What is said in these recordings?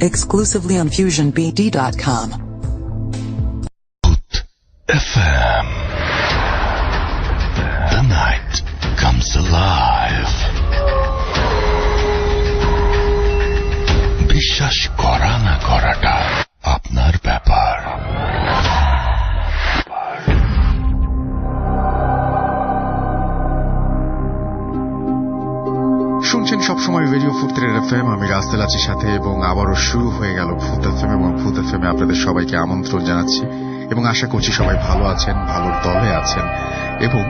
Exclusively on FusionBD.com. FM. FM আমি রাস্তেল আছি সাথে এবং আবারও শুরু হয়ে গেল ভূত এফএম এবং ভূত এফএম আপনাদের সবাইকে আমন্ত্রণ জানাচ্ছি এবং আশা করছি সবাই ভালো আছেন, ভালোর দলে আছেন এবং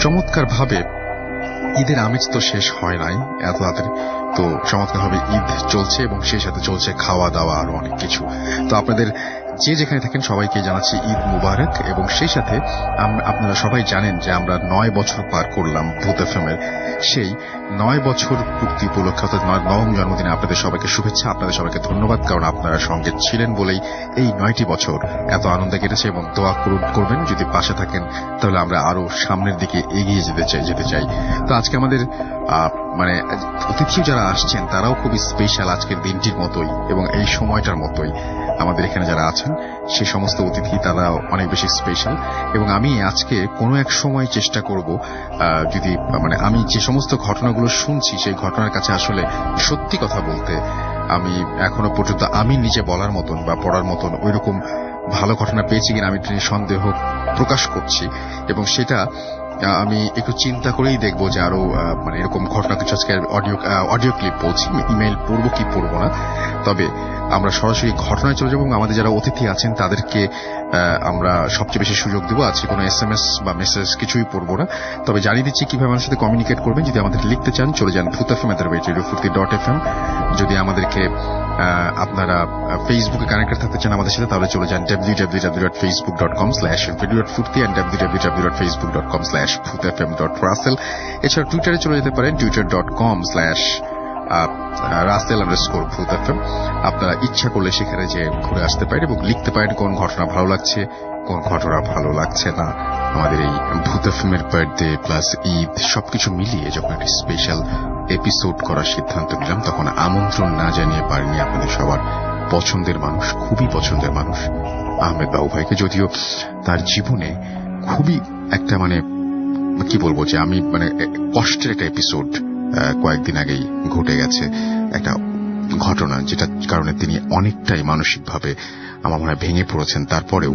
চমৎকার ভাবে ঈদের আমেজ তো শেষ হয় নাই, এত তাড়াতাড়ি তো চমৎকার ভাবে ঈদ চলছে এবং সেই সাথে চলছে খাওয়া দাওয়া আরও অনেক কিছু। তো আপনাদের যে যেখানে থাকেন সবাইকে জানাচ্ছি ঈদ মুবারক এবং সেই সাথে আপনারা সবাই জানেন যে আমরা নয় বছর পার করলাম ভূত এফএমের সেই নয় বছর পূর্তি উপলক্ষে, অর্থাৎ নবম জন্মদিনে আপনাদের সবাইকে শুভেচ্ছা, আপনাদের সবাইকে ধন্যবাদ, কারণ আপনারা সঙ্গে ছিলেন বলেই এই নয়টি বছর এত আনন্দে কেটেছে এবং দোয়া করবেন। যদি পাশে থাকেন, তাহলে আমরা আরও সামনের দিকে এগিয়ে যেতে চাই যেতে চাই। তো আজকে আমাদের মানে অতিথি যারা আসছেন, তারাও খুবই স্পেশাল আজকের দিনটির মতোই এবং এই সময়টার মতোই আমাদের এখানে যারা আছেন সেই সমস্ত অতিথি তারা অনেক বেশি স্পেশাল এবং আমি আজকে কোনো এক সময় চেষ্টা করব যদি মানে আমি যে সমস্ত ঘটনাগুলো শুনছি, সেই ঘটনার কাছে আসলে সত্যি কথা বলতে আমি এখনও পর্যন্ত আমি নিজে বলার মতন বা পড়ার মতন ওইরকম ভালো ঘটনা পেয়েছি কিনা আমি সন্দেহ প্রকাশ করছি এবং সেটা আমি একটু চিন্তা করেই দেখব যে আরও মানে এরকম ঘটনা কিছু আজকে অডিও অডিও ক্লিপ বলছি। ইমেল পড়ব কি পড়ব না। তবে আমরা সরাসরি ঘটনায় চলে যাব এবং আমাদের যারা অতিথি আছেন, তাদেরকে আমরা সবচেয়ে বেশি সুযোগ দেবো। আজকে কোনো এস এম এস বা মেসেজ কিছুই পড়ব না। তবে জানিয়ে দিচ্ছি কীভাবে আমাদের সাথে কমিউনিকেট করবেন। যদি আমাদের লিখতে চান, চলে যান ভূত এফ এম এদের ডট এফ এম যদি আমাদেরকে আপনারা ফেসবুকে কানেক্টেড থাকতে চান আমাদের সাথে, তাহলে চলে যান W W W dot Facebook dot com slash video dot Foorti and W W W dot Facebook dot com slash Bhoot F M dot Rasel এছাড়া টুইটারে চলে যেতে পারেন Twitter dot com slash Rasel underscore Bhoot F M আপনারা ইচ্ছা করলে সেখানে যে ঘুরে আসতে পারেন এবং লিখতে পারেন কোন ঘটনা ভালো লাগছে, কোন ঘটনা ভালো লাগছে না। আমাদের এই ভূত এফএমের বার্থডে প্লাস ঈদ, সবকিছু মিলিয়ে যখন একটি স্পেশাল এপিসোড করার সিদ্ধান্ত নিলাম, তখন আমন্ত্রণ না জানিয়ে পারিনি আপনাদের সবার। পছন্দের মানুষ, খুবই পছন্দের মানুষ, আহমেদ বাবু ভাইকে। যদিও তার জীবনে খুবই একটা মানে কি বলব যে আমি মানে কষ্টের একটা এপিসোড কয়েকদিন আগেই ঘটে গেছে। একটা ঘটনা যেটা কারণে তিনি অনেকটাই মানসিকভাবে আমার মনে ভেঙে পড়েছেন। তারপরেও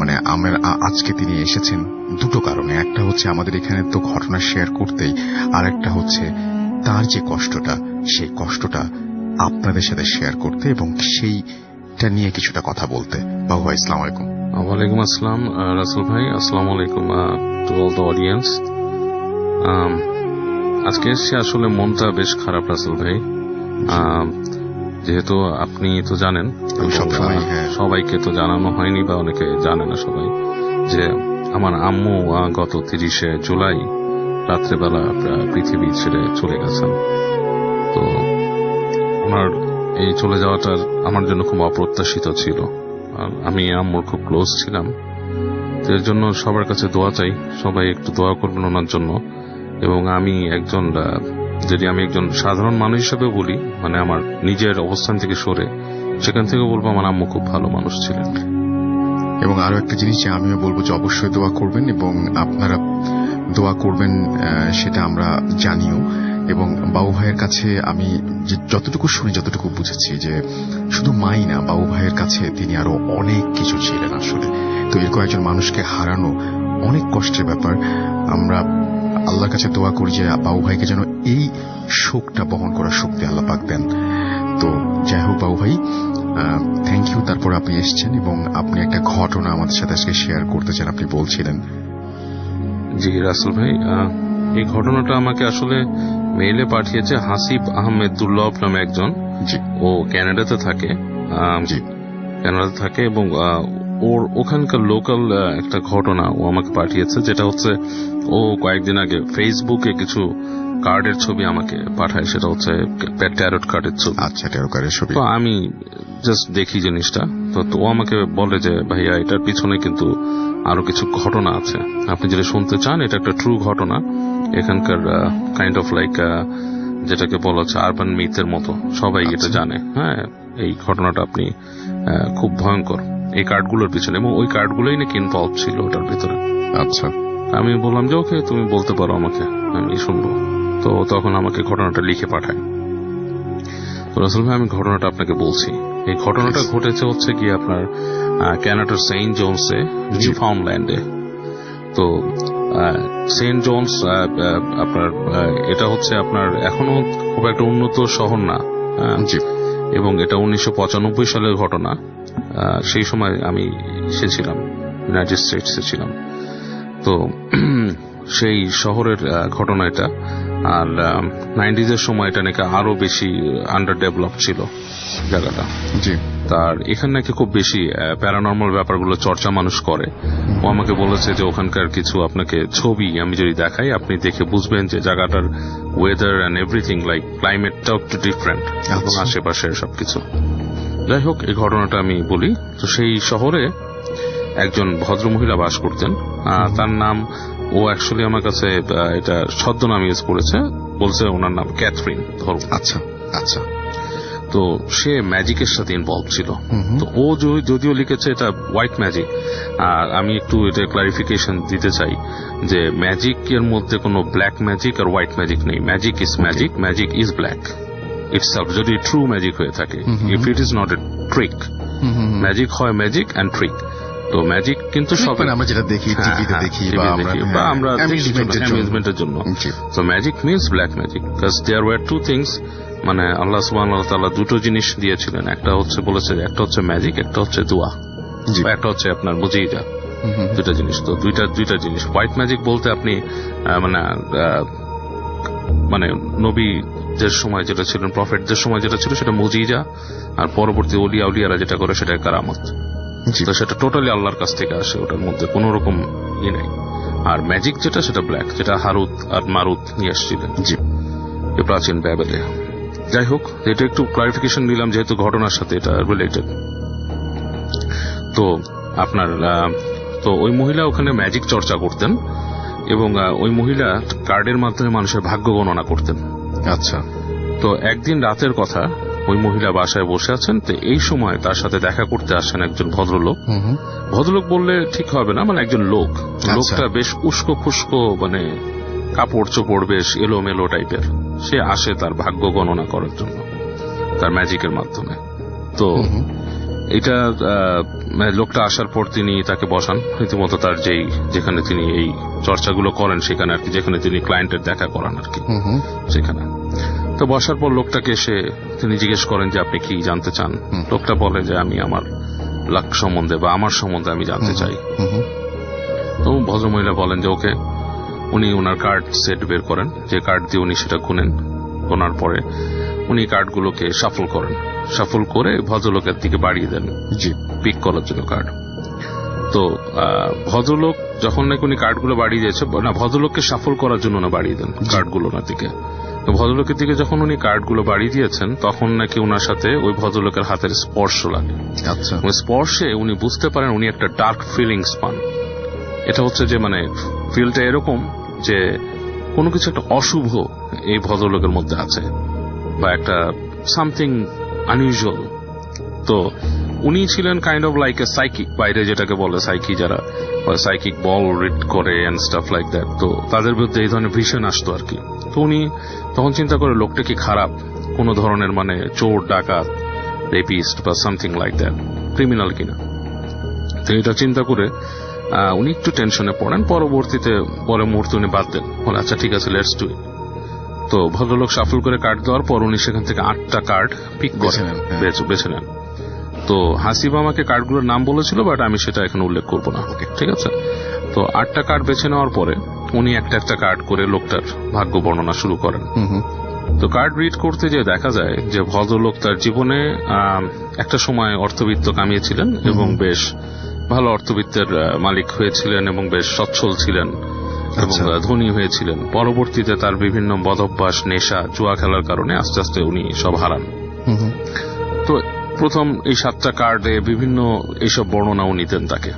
মানে আমার আজকে তিনি এসেছেন দুটো কারণে। একটা হচ্ছে আমাদের এখানে তো ঘটনা শেয়ার করতেই আর একটা হচ্ছে তার যে কষ্টটা, সেই কষ্টটা আপনাদের সাথে শেয়ার করতে এবং সেইটা নিয়ে কিছুটা কথা বলতে। বাবু ভাই ইসলাম আলাইকুম। ওয়ালাইকুম আসসালাম রাসেল ভাই, আসসালামু আলাইকুম টু অল দ্য অডিয়েন্স আজকে এসছি, আসলে মনটা বেশ খারাপ, রাসেল ভাই। যেহেতু আপনি তো জানেন আমি সবসময়, হ্যাঁ। সবাইকে তো জানানো হয়নি বা অনেকে জানে না সবাই যে আমার আম্মু গত তিরিশে জুলাই রাত্রেবেলা পৃথিবী ছেড়ে চলে গেছেন। তো ওনার এই চলে যাওয়াটা আমার জন্য খুব অপ্রত্যাশিত ছিল। আর আমি আম্মুর খুব ক্লোজ ছিলাম। এর জন্য সবার কাছে দোয়া চাই। সবাই একটু দোয়া করবেন ওনার জন্য। এবং আমি একজন যদি আমি একজন সাধারণ মানুষ হিসেবে বলি মানে আমার নিজের অবস্থান থেকে সরে, সেখান থেকে বলব আমার আম্মু খুব ভালো মানুষ ছিলেন। এবং আরও একটা জিনিস যে আমিও বলব যে অবশ্যই দোয়া করবেন এবং আপনারা দোয়া করবেন সেটা আমরা জানিও। এবং বাবু ভাইয়ের কাছে আমি যতটুকু শুনি, যতটুকু বুঝেছি যে শুধু মাই না, বাবু ভাইয়ের কাছে তিনি আরও অনেক কিছু ছিলেন আসলে। তো এরকম একজন মানুষকে হারানো অনেক কষ্টের ব্যাপার। আমরা আল্লাহর কাছে দোয়া করি যে বাবু ভাইকে যেন এই শোকটা বহন করার শক্তি আল্লাহ পাক দেন। তো যাই হোক বাবু ভাই থ্যাংক ইউ তারপর আপনি এসেছেন এবং আপনি একটা ঘটনা আমাদের সাথে আজকে শেয়ার করতে চান আপনি বলছিলেন। জি রাসেল ভাই এই ঘটনাটা আমাকে আসলে মেইলে পাঠিয়েছে হাসিব আহমেদ দুর্লভ নামে একজন। ও ক্যানাডাতে থাকে। কানাডাতে থাকে এবং ওর ওখানকার লোকাল একটা ঘটনা ও আমাকে পাঠিয়েছে যেটা হচ্ছে ও কয়েকদিন আগে ফেসবুকে কিছু কার্ডের ছবি আমাকে পাঠায় সেটা হচ্ছে ট্যারট কার্ডের ছবি। আচ্ছা টেরোকারের ছবি। তো আমি জাস্ট দেখি জিনিসটা। তো তো ও আমাকে বলে যে ভাইয়া এটার পিছনে কিন্তু আরও কিছু ঘটনা আছে। আপনি যেটা শুনতে চান এটা একটা ট্রু ঘটনা এখানকার কাইন্ড অফ লাইক যেটাকে বলা হচ্ছে আরবান মিথের মতো। সবাই এটা জানে। হ্যাঁ এই ঘটনাটা আপনি খুব ভয়ঙ্কর। এই কার্ডগুলোর পিছনে। এবং ওই কার্ডগুলোই নাকি ইনভলভ ছিল ওটার ভিতরে। আচ্ছা। আমি বললাম যে ওকে তুমি বলতে পারো আমাকে। আমি শুনব। তো তখন আমাকে ঘটনাটা লিখে পাঠায়। তো রাসেল ভাই আমি ঘটনাটা আপনাকে বলছি। এই ঘটনাটা ঘটেছে হচ্ছে কি আপনার ক্যানাডার সেন্ট জোনসে নিউ ফাউন্ডল্যান্ডে তো সেন্ট জোনস আপনার এটা হচ্ছে আপনার এখনও খুব একটা উন্নত শহর না? জি। এবং এটা উনিশশো পঁচানব্বই সালের ঘটনা। সেই সময় আমি এসেছিলাম ইউনাইটেড স্টেটসে ছিলাম। তো সেই শহরের ঘটনা এটা। আর নাইনটিজের সময় এটা নাকি আরও বেশি আন্ডার ডেভেলপ ছিল জায়গাটা। জি। তার এখানে নাকি খুব বেশি প্যারানর্মাল ব্যাপারগুলো চর্চা মানুষ করে। ও আমাকে বলেছে যে ওখানকার কিছু আপনাকে ছবি আমি যদি দেখাই আপনি দেখে বুঝবেন যে জায়গাটার ওয়েদার অ্যান্ড এভরিথিং লাইক ক্লাইমেটটাও একটু ডিফারেন্ট এবং আচ্ছা। আশেপাশের সবকিছু। যাই হোক এই ঘটনাটা আমি বলি। তো সেই শহরে একজন ভদ্রমহিলা বাস করতেন। তার নাম ও অ্যাকচুয়ালি আমার কাছে এটা ছদ্মনাম ইউজ করেছে। বলছে ওনার নাম ক্যাথরিন ধরো। আচ্ছা আচ্ছা। তো সে ম্যাজিকের সাথে ইনভলভ ছিল। তো ও যদিও লিখেছে এটা হোয়াইট ম্যাজিক আর আমি একটু এটা ক্লারিফিকেশন দিতে চাই যে ম্যাজিক এর মধ্যে কোনো ব্ল্যাক ম্যাজিক আর হোয়াইট ম্যাজিক নেই। Magic is magic magic is black it's যদি ট্রু ম্যাজিক হয়ে থাকে। If it is not a trick. Magic হয় ম্যাজিক অ্যান্ড ট্রিক তো ম্যাজিক কিন্তু সব মানে আমরা যেটা দেখি হ্যাঁ, টিভিতে হ্যাঁ, দেখি TV বা তে আমরা অ্যামিউজমেন্টের জন্য। অ্যামিউজমেন্টের জন্য। জি। So magic means black magic because there were two things মানে আল্লাহ সুবহানাহু ওয়া তাআলা দুটো জিনিস দিয়েছিলেন একটা হচ্ছে বলেছে একটা হচ্ছে ম্যাজিক একটা হচ্ছে দোয়া। একটা হচ্ছে আপনার হুম হুম। দুইটা জিনিস। তো দুইটা দুইটা জিনিস। হোয়াইট ম্যাজিক বলতে আপনি আহ, মানে আহ, নবীদের সময় যেটা ছিলেন প্রফেটদের সময় যেটা ছিল সেটা মুজিজা আর পরবর্তী অলিয়া উলিয়ারা যেটা করে সেটা কারামত। জি। তো সেটা টোটালি আল্লাহর কাছ থেকে আসে ওটার মধ্যে কোনো রকম ই নাই। আর ম্যাজিক যেটা সেটা ব্ল্যাক যেটা হারুত আর মারুত নিয়ে আসছিলেন জি। প্রাচীন ব্যাবেলে। যাই হোক এটা একটু ক্লারিফিকেশন নিলাম যেহেতু ঘটনার সাথে এটা রিলেটেড তো আপনার তো ওই মহিলা ওখানে ম্যাজিক চর্চা করতেন এবং ওই মহিলা কার্ডের মাধ্যমে মানুষের ভাগ্য গণনা করতেন। আচ্ছা তো একদিন রাতের কথা ওই মহিলা বাসায় বসে আছেন তো এই সময় তার সাথে দেখা করতে আসেন একজন ভদ্রলোক। ভদ্রলোক বললে ঠিক হবে না মানে একজন লোক আচ্ছা। লোকটা বেশ উস্কো খুস্কো মানে কাপড় চোপড় বেশ এলোমেলো টাইপের সে আসে তার ভাগ্য গণনা করার জন্য তার ম্যাজিকের মাধ্যমে তো। এটা মানে লোকটা আসার পর তিনি তাকে বসান। রীতিমতো তার যেই যেখানে তিনি এই চর্চাগুলো করেন সেখানে আর কি যেখানে তিনি ক্লায়েন্টের দেখা করান আর কি। সেখানে। তো বসার পর লোকটাকে এসে তিনি জিজ্ঞেস করেন যে আপনি কি জানতে চান? লোকটা বলে যে আমি আমার লাক সম্বন্ধে বা আমার সম্বন্ধে আমি জানতে চাই। তো ভদ্রমহিলা বলেন যে ওকে উনি ওনার কার্ড সেট বের করেন। যে কার্ড দিয়ে উনি সেটা গুনেন গোনার পরে উনি কার্ডগুলোকে সাফল করেন। সাফল করে ভদ্রলোকের দিকে বাড়িয়ে দেন। জি। পিক করার জন্য কার্ড তো ভদ্রলোক যখন নাকি উনি কার্ডগুলো বাড়িয়ে দিয়েছে না ভদ্রলোককে সাফল করার জন্য না বাড়িয়ে দেন কার্ডগুলো ওনার দিকে। তো ভদ্রলোকের দিকে যখন উনি কার্ডগুলো বাড়িয়ে দিয়েছেন তখন নাকি ওনার সাথে ওই ভদ্রলোকের হাতের স্পর্শ লাগে। আচ্ছা। ওই স্পর্শে উনি বুঝতে পারেন উনি একটা ডার্ক ফিলিংস পান। এটা হচ্ছে যে মানে ফিলটা এরকম যে কোনো কিছু একটা অশুভ এই ভদ্রলোকের মধ্যে আছে। বা একটা সামথিং আনইউজুয়াল তো উনি ছিলেন kind of like a psychic বাইরে যেটাকে বলে সাইকি যারা সাইকিক বল রিড করে অ্যান্ড স্টাফ লাইক দ্যাট তো তাদের বিরুদ্ধে এই ধরনের ভীষণ আসতো আর কি। তো উনি তখন চিন্তা করে লোকটা কি খারাপ? কোনো ধরনের মানে চোর, ডাকাত রেপিস্ট বা সামথিং লাইক দ্যাট ক্রিমিনাল কিনা। তো এটা চিন্তা করে উনি একটু টেনশনে পড়েন। পরবর্তীতে পরে মুহূর্তে উনি বাদ দেন। আচ্ছা ঠিক আছে লেটস ডু তো ভদ্রলোক সাফল করে কার্ড দেওয়ার পর উনি সেখান থেকে আটটা কার্ড পিক বেছে করে নেন, হ্যাঁ। বেছে- বেছে নেন। তো হাসিবা আমাকে কার্ডগুলোর নাম বলেছিল বাট আমি সেটা এখানে উল্লেখ করব না। ঠিক আছে? তো আটটা কার্ড বেছে নেওয়ার পরে উনি একটা একটা কার্ড করে লোকটার ভাগ্য বর্ণনা শুরু করেন। তো কার্ড রিড করতে যে দেখা যায় যে ভদ্রলোক তার জীবনে একটা সময় অর্থবিত্ত কামিয়েছিলেন এবং বেশ ভালো অর্থবিত্তের মালিক হয়েছিলেন এবং বেশ সচ্ছল ছিলেন। এবং আচ্ছা। ধনী হয়েছিলেন। পরবর্তীতে তার বিভিন্ন বদভ্যাস নেশা জুয়া খেলার কারণে আস্তে আস্তে উনি সব হারান। তো প্রথম এই সাতটা কার্ডে বিভিন্ন এইসব বর্ণনাও নিতেন তাকে।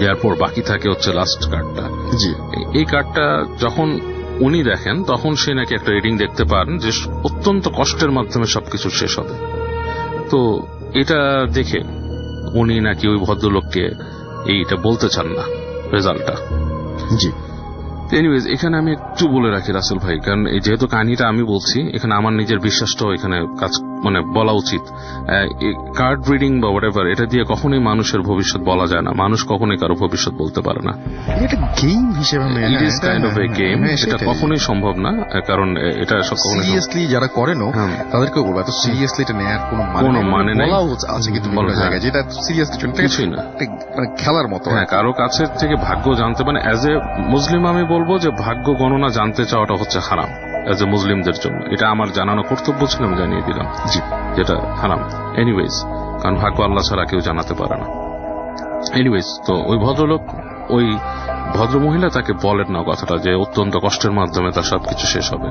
যার পর বাকি থাকে হচ্ছে লাস্ট কার্ডটা জি। এই কার্ডটা যখন উনি দেখেন তখন সে নাকি একটা রিডিং দেখতে পান যে অত্যন্ত কষ্টের মাধ্যমে সবকিছু শেষ হবে। তো এটা দেখে উনি নাকি ওই ভদ্রলোককে এইটা বলতে চান না রেজাল্টটা। জি। এনিওয়েজ এখানে আমি একটু বলে রাখি রাসেল ভাই, কারণ যেহেতু কাহিনীটা আমি বলছি, এখানে আমার নিজের বিশ্বাসটাও এখানে কাজ মানে বলা উচিত কার্ড রিডিং বা হোয়াট এটা দিয়ে কখনোই মানুষের ভবিষ্যৎ বলা যায় না মানুষ কখনোই কারও ভবিষ্যৎ বলতে পারে না এটা গেম হিসেবে it is kind of a game এটা কখনোই সম্ভব না কারণ এটা সব কখনোই সিরিয়াসলি যারা করেন হ্যাঁ। তাদেরকে বলব এত সিরিয়াসলি এটা নেয়ার কোনো কোনো মানে নেই। বলা উচিত- আছে কিন্তু বলা, হ্যাঁ। জায়গায় যেটা সিরিয়াসলি কিছুই না। মানে খেলার মতো হ্যাঁ কারও কাছে থেকে ভাগ্য জানতে মানে অ্যাজ এ মুসলিম আমি বলব যে ভাগ্য গণনা জানতে চাওয়াটা হচ্ছে হারাম অ্যাজ এ মুসলিমদের জন্য। এটা আমার জানানো কর্তব্য ছিল, আমি জানিয়ে দিলাম। জি, যেটা হারাম। এনিওয়েজ কারণ ভাগ্য আল্লাহ ছাড়া কেউ জানাতে পারে না। এনিওয়েজ তো ওই ভদ্রলোক, ওই ভদ্র মহিলা তাকে বলেন না কথাটা, যে অত্যন্ত কষ্টের মাধ্যমে তার সবকিছু শেষ হবে।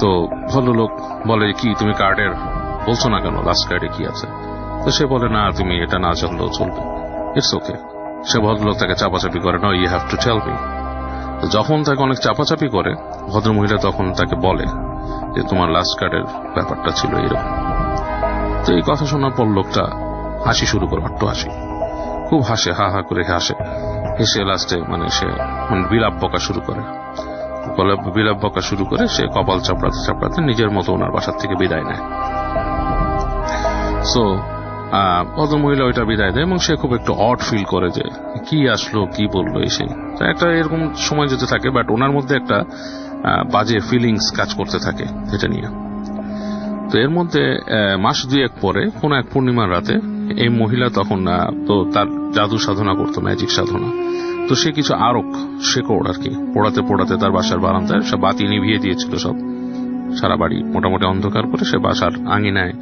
তো ভদ্রলোক বলে, কি, তুমি কার্ডের বলছো না কেন? লাস্ট কার্ডে কি আছে? তো সে বলে, না, তুমি এটা না জানলেও চলবে। ইটস ওকে সে ভদ্রলোক তাকে চাপাচাপি করে না you have to tell me যখন তাকে অনেক চাপাচাপি করে, ভদ্রমহিলা তখন তাকে বলে যে, তোমার লাস্ট কার্ডের ব্যাপারটা ছিল এরকম। তো এই কথা শোনার পর লোকটা হাসি শুরু করে অট্ট হাসি। খুব হাসে, হা হা করে হাসে। হেসে লাস্টে মানে সে মানে বিলাপ বকা শুরু করে। বলে বিলাপ বকা শুরু করে সে কপাল চাপড়াতে চাপড়াতে নিজের মতো ওনার বাসার থেকে বিদায় নেয়। সো ভদ্রমহিলা ওইটা বিদায় দেয় এবং সে খুব একটু অড ফিল করে যে কি আসলো, কি বলল এসে একটা এরকম সময় যেতে থাকে বাট ওনার মধ্যে একটা বাজে ফিলিংস কাজ করতে থাকে এটা নিয়ে। তো এর মধ্যে মাস দুয়েক পরে, কোন এক পূর্ণিমার রাতে, এই মহিলা তখন তো তার জাদু সাধনা করতো ম্যাজিক সাধনা। তো সে কিছু আরক শেকড় আর কি, পোড়াতে পোড়াতে তার বাসার বারান্দায় সব বাতি নিভিয়ে দিয়েছিল সব। সারা বাড়ি মোটামুটি অন্ধকার করে সে বাসার আঙিনায়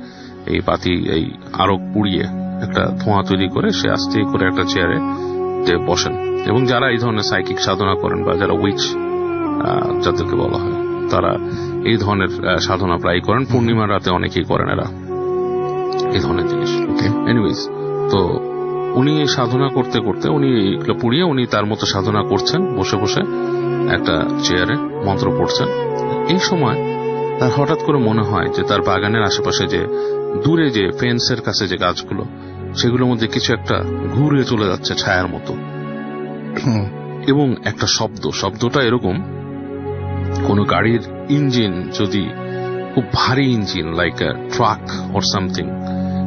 এই বাতি এই আরক পুড়িয়ে একটা ধোঁয়া তৈরি করে সে আস্তে করে একটা চেয়ারে যে বসেন। এবং যারা এই ধরনের সাইকিক সাধনা করেন বা যারা উইচ যাদেরকে বলা হয় তারা এই ধরনের সাধনা প্রায় করেন। পূর্ণিমার রাতে অনেকেই করেন এরা এই ধরনের জিনিস। এনিওয়েজ তো উনি এই সাধনা করতে করতে উনি এগুলো পুড়িয়ে উনি তার মতো সাধনা করছেন বসে বসে একটা চেয়ারে মন্ত্র পড়ছেন। এই সময় তার হঠাৎ করে মনে হয় যে তার বাগানের আশেপাশে যে দূরে যে ফেন্সের কাছে যে গাছগুলো সেগুলোর মধ্যে কিছু একটা ঘুরে চলে যাচ্ছে ছায়ার মতো। এবং একটা শব্দ শব্দটা এরকম কোন গাড়ির ইঞ্জিন যদি খুব ভারী engine like truck or something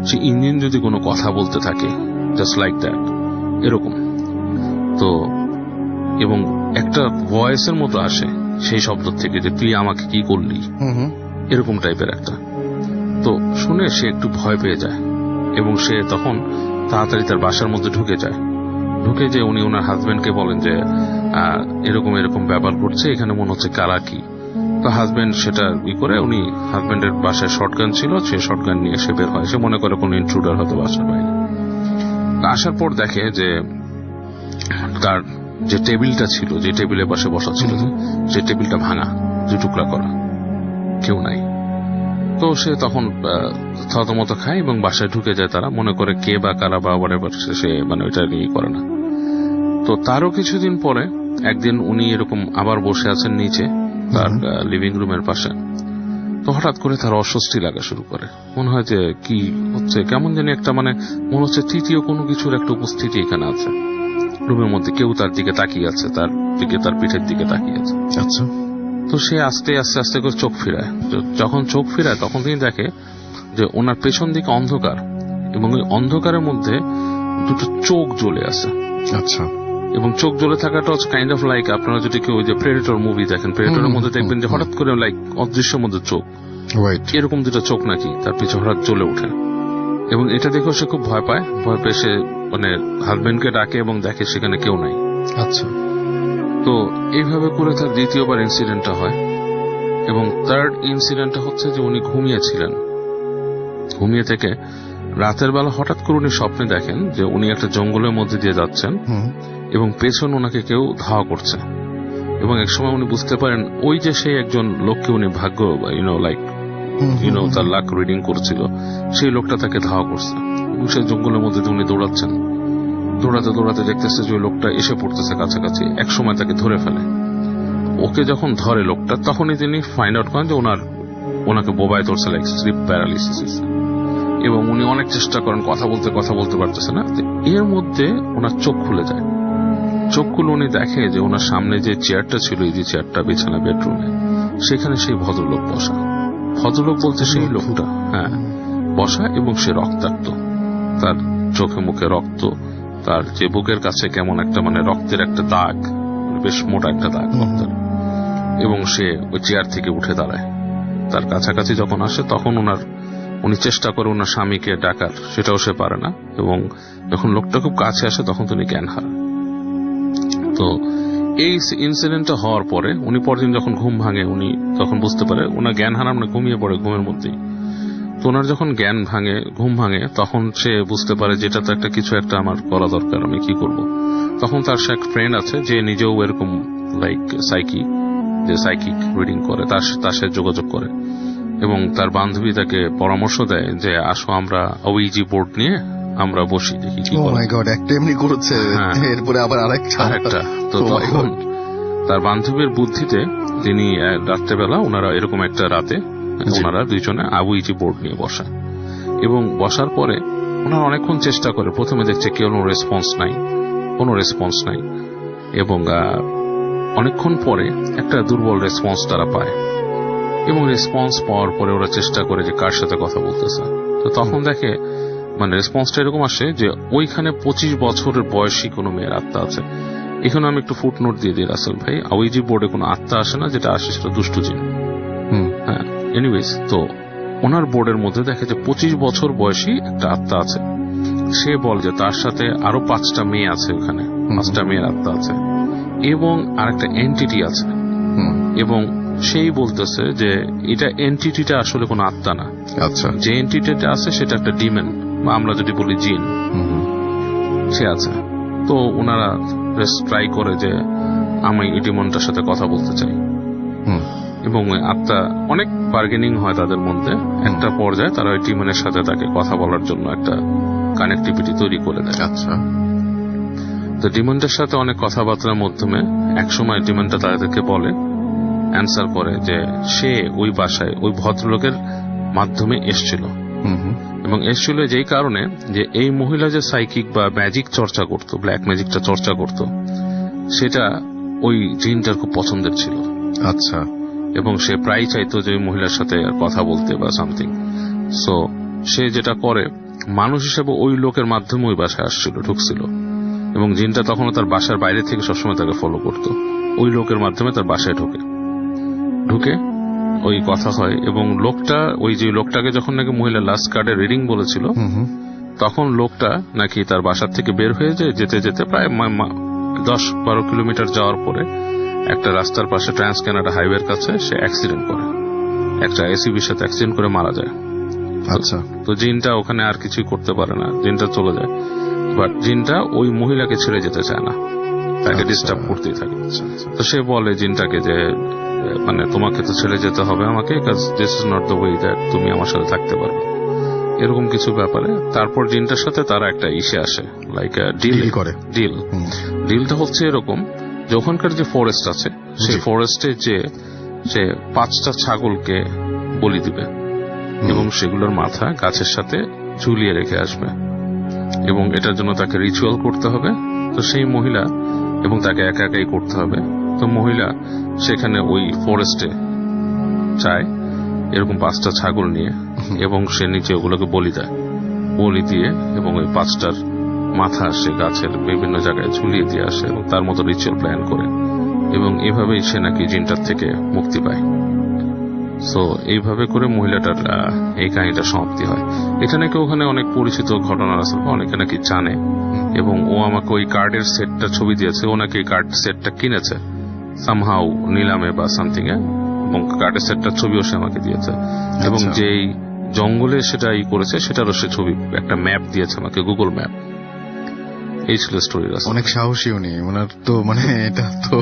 সেই ইঞ্জিন যদি কোনো কথা বলতে থাকে জাস্ট লাইক দ্যাট এরকম। তো এবং একটা ভয়েসের মতো আসে সেই শব্দ থেকে যে তুই আমাকে কি করলি? এরকম টাইপের একটা। তো শুনে সে একটু ভয় পেয়ে যায় এবং সে তখন তাড়াতাড়ি তার বাসার মধ্যে ঢুকে যায়। ঢুকে যে উনি ওনার হাজবেন্ডকে বলেন যে এরকম এরকম ব্যাপার করছে এখানে মনে হচ্ছে কারা কি? তো হাজবেন্ড সেটা ই করে উনি হাজবেন্ডের বাসায় শর্টগান ছিল, সে শর্টগান নিয়ে সে বের হয়। সে মনে করে কোন ইন্ট্রুডার হয়তো বাসার বাইরে। আসার পর দেখে যে, তার যে টেবিলটা ছিল, যে টেবিলের পাশে বসা ছিল, যে টেবিলটা ভাঙা দু টুকরা করা, কেউ নাই। তো সে তখন থতমত খায় এবং বাসায় ঢুকে যায় তারা। মনে করে কে বা কারা বা সে- সে মানে ওইটা নিয়ে করে না। তো তারও কিছুদিন পরে একদিন উনি এরকম আবার বসে আছেন নিচে তার লিভিং রুমের পাশে। তো হঠাৎ করে তার অস্বস্তি লাগা শুরু করে। মনে হয় যে কি হচ্ছে কেমন জানি একটা মানে মনে হচ্ছে তৃতীয় কোনো কিছুর একটা উপস্থিতি এখানে আছে। রুমের মধ্যে কেউ তার দিকে তাকিয়ে আছে তার দিকে তার পিঠের দিকে তাকিয়ে আছে। আচ্ছা। তো সে আস্তে আস্তে আস্তে করে চোখ ফিরায়। যখন চোখ ফিরায় তখন তিনি দেখে যে ওনার পেছন দিকে অন্ধকার এবং ওই অন্ধকারের মধ্যে দুটো চোখ জ্বলে আছে। আচ্ছা। এবং চোখ জ্বলে থাকাটা হচ্ছে কাইন্ড অফ লাইক আপনারা যদি কেউ যে প্রেডেটর মুভি দেখেন প্রেডেটরের মধ্যে দেখবেন যে হঠাৎ করে লাইক অদৃশ্যের মধ্যে চোখ। এরকম দুটো চোখ নাকি তার পিছনে হঠাৎ জ্বলে ওঠে। এবং এটা দেখেও সে খুব ভয় পায়। ভয় পেয়ে সে মানে হাজবেন্ডকে ডাকে এবং দেখে সেখানে কেউ নাই। আচ্ছা। তো এইভাবে করে তার দ্বিতীয়বার ইনসিডেন্টটা হয় এবং থার্ড ইনসিডেন্টটা হচ্ছে যে উনি ঘুমিয়েছিলেন। ঘুমিয়ে থেকে রাতের বেলা হঠাৎ করে উনি স্বপ্নে দেখেন যে উনি একটা জঙ্গলের মধ্যে দিয়ে যাচ্ছেন এবং পেছন ওনাকে কেউ ধাওয়া করছে এবং এক সময় উনি বুঝতে পারেন ওই যে সেই একজন লোককে উনি ভাগ্য you know like you know তার লাক রিডিং করছিল সেই লোকটা তাকে ধাওয়া করছে এবং সেই জঙ্গলের মধ্যে দিয়ে উনি দৌড়াচ্ছেন। দৌড়াতে দৌড়াতে দেখতেছে যে লোকটা এসে পড়তেছে কাছাকাছি। এক সময় তাকে ধরে ফেলে। ওকে যখন ধরে লোকটা, তখনই তিনি ফাইন্ড আউট করেন যে ওনার, ওনাকে বোবায় ধরছে লাইক স্লিপ প্যারালিসিস এবং উনি অনেক চেষ্টা করেন, কথা বলতে কথা বলতে পারতেছে না। এর মধ্যে ওনার চোখ খুলে যায়। চোখ খুলে উনি দেখে যে ওনার সামনে যে চেয়ারটা ছিল, এই যে চেয়ারটা বিছানা বেডরুমে সেখানে সেই ভদ্রলোক বসা। ভদ্রলোক বলতে সেই লোকটা হ্যাঁ বসা এবং সে রক্তাক্ত। তার চোখে মুখে রক্ত তার যে বুকের কাছে কেমন একটা মানে রক্তের একটা দাগ বেশ মোটা একটা দাগ রক্তের এবং সে ওই চেয়ার থেকে উঠে দাঁড়ায়। তার কাছাকাছি যখন আসে তখন ওনার উনি চেষ্টা করে ওনার স্বামীকে ডাকার সেটাও সে পারে না এবং যখন লোকটা খুব কাছে আসে তখন তিনি জ্ঞান হারান। তো এই ইনসিডেন্টটা হওয়ার পরে উনি পরদিন যখন ঘুম ভাঙে উনি তখন বুঝতে পারে ওনার জ্ঞান হারান মানে ঘুমিয়ে পড়ে ঘুমের মধ্যেই। ওনার যখন জ্ঞান ভাঙে ঘুম ভাঙে তখন সে বুঝতে পারে যেটা তো একটা কিছু একটা আমার করা দরকার আমি কি করব। তখন তার সে এক ফ্রেন্ড আছে যে নিজেও এরকম লাইক সাইকি যে সাইকিক রিডিং করে তার তার সাথে যোগাযোগ করে। এবং তার বান্ধবী তাকে পরামর্শ দেয় যে আসো আমরা ওইজি বোর্ড নিয়ে আমরা বসি দেখি কি মাই গড একটা এমনি করেছে। হ্যাঁ। এরপরে আবার আরেকটা। আরেকটা। তো Oh তখন তার বান্ধবীর বুদ্ধিতে তিনি রাত্রেবেলা ওনারা এরকম একটা রাতে। ওনারা দুইজনে আবুইজি বোর্ড নিয়ে বসা এবং বসার পরে ওনারা অনেকক্ষণ চেষ্টা করে প্রথমে দেখছে কেউ কোনো রেসপন্স নাই কোনো রেসপন্স নাই। এবং অনেকক্ষণ পরে একটা দুর্বল রেসপন্স তারা পায়। এবং রেসপন্স পাওয়ার পরে ওরা চেষ্টা করে যে কার সাথে কথা বলতেছে। তো তখন দেখে মানে রেসপন্সটা এরকম আসে যে ওইখানে পঁচিশ বছরের বয়সী কোনো মেয়ের আত্মা আছে। এখানে আমি একটু ফুট নোট দিয়ে দিই রাসেল ভাই। ওইজি বোর্ডে কোনো আত্মা আসে না যেটা আসে সেটা দুষ্টু জিন। হুম। হ্যাঁ। এনিওয়েজ তো ওনার বোর্ডের মধ্যে দেখে যে পঁচিশ বছর বয়সী একটা আত্মা আছে। সে বল যে তার সাথে আরও পাঁচটা মেয়ে আছে ওখানে পাঁচটা মেয়ের আত্মা আছে। এবং আরেকটা এন্টিটি আছে। এবং সেই বলতেছে যে এটা এন্টিটিটা আসলে কোনো আত্মা না। আচ্ছা। যে এন্টিটিটা আছে সেটা একটা ডিমেন বা আমরা যদি বলি জিন। সে আছে। তো ওনারা ট্রাই করে যে আমি এই ডিমনটার সাথে কথা বলতে চাই। হুম। এবং ওই আত্মা অনেক বার্গেনিং হয় তাদের মধ্যে। একটা পর্যায়ে তারা ওই ডিমনের সাথে তাকে কথা বলার জন্য একটা কানেক্টিভিটি তৈরি করে দেয়। আচ্ছা। তো ডিমনটার সাথে অনেক কথাবার্তার মাধ্যমে একসময় ডিমনটা তাদেরকে বলে অ্যান্সার করে যে সে ওই বাসায় ওই ভদ্রলোকের মাধ্যমে এসছিল। এবং এসছিল যেই কারণে যে এই মহিলা যে সাইকিক বা ম্যাজিক চর্চা করত ব্ল্যাক ম্যাজিকটা চর্চা করত সেটা ওই জিনটার খুব পছন্দের ছিল। আচ্ছা। এবং সে প্রায় চাইতো যে ওই মহিলার সাথে কথা বলতে বা সামথিং সো সে যেটা করে মানুষ হিসেবে ওই লোকের মাধ্যমে ওই বাসায় আসছিল ঢুকছিল। এবং জিনটা তখনও তার বাসার বাইরে থেকে সবসময় তাকে ফলো করত। ওই লোকের মাধ্যমে তার বাসায় ঢুকে। ঢুকে ওই কথা হয় এবং লোকটা ওই যে লোকটাকে যখন নাকি মহিলা লাস্ট কার্ডে রিডিং বলেছিল তখন লোকটা নাকি তার বাসার থেকে বের হয়ে যায় যেতে যেতে প্রায় দশ বারো কিলোমিটার যাওয়ার পরে একটা রাস্তার পাশে ট্রান্স কানাডা হাইওয়ের কাছে সে অ্যাক্সিডেন্ট করে। একটা এসিবির সাথে অ্যাক্সিডেন্ট করে মারা যায়। আচ্ছা। তো জিনটা ওখানে আর কিছুই করতে পারে না। জিনটা চলে যায়। বাট জিনটা ওই মহিলাকে ছেড়ে যেতে চায় না। তাকে আচ্ছা। ডিস্টার্ব করতেই থাকে। আচ্ছা আচ্ছা। তো সে বলে জিনটাকে যে মানে তোমাকে তো ছেড়ে যেতে হবে আমাকে কাজ this is not the way that তুমি আমার সাথে থাকতে পারবে। এরকম কিছু ব্যাপারে। তারপর জিনটার সাথে তারা একটা ইসে আসে লাইক ডিল করে। ডিল ডিলটা হচ্ছে এরকম যে ওখানকার যে ফরেস্ট আছে সেই ফরেস্টে যে সে পাঁচটা ছাগলকে বলি দিবে এবং সেগুলোর মাথা গাছের সাথে ঝুলিয়ে রেখে আসবে। এবং এটার জন্য তাকে রিচুয়াল করতে হবে। তো সেই মহিলা এবং তাকে একা একাই করতে হবে। তো মহিলা সেখানে ওই ফরেস্টে যায় এরকম পাঁচটা ছাগল নিয়ে এবং সে নিচে ওগুলোকে বলি দেয়। বলি দিয়ে এবং ওই পাঁচটার মাথা সে গাছের বিভিন্ন জায়গায় ঝুলিয়ে দিয়ে আসে এবং তার মতো রিচুয়াল প্ল্যান করে। এবং এভাবেই সে নাকি জিনটার থেকে মুক্তি পায়। সো এইভাবে করে মহিলাটার এই কাহিনীটা সমাপ্তি হয়। এটা নাকি ওখানে অনেক পরিচিত ঘটনা আছে অনেকে নাকি জানে। এবং ও আমাকে ওই কার্ডের সেটটা ছবি দিয়েছে ও নাকি কার্ড সেটটা কিনেছে। সামহাউ নিলামে বা সামথিং এ এবং কার্ডের সেটটার ছবিও সে আমাকে দিয়েছে। এবং আচ্ছা। যেই জঙ্গলে সেটা ই করেছে সেটারও সে ছবি একটা ম্যাপ দিয়েছে আমাকে গুগল ম্যাপ এই ছিল স্টোরি অনেক সাহসী উনি। ওনার তো মানে এটা তো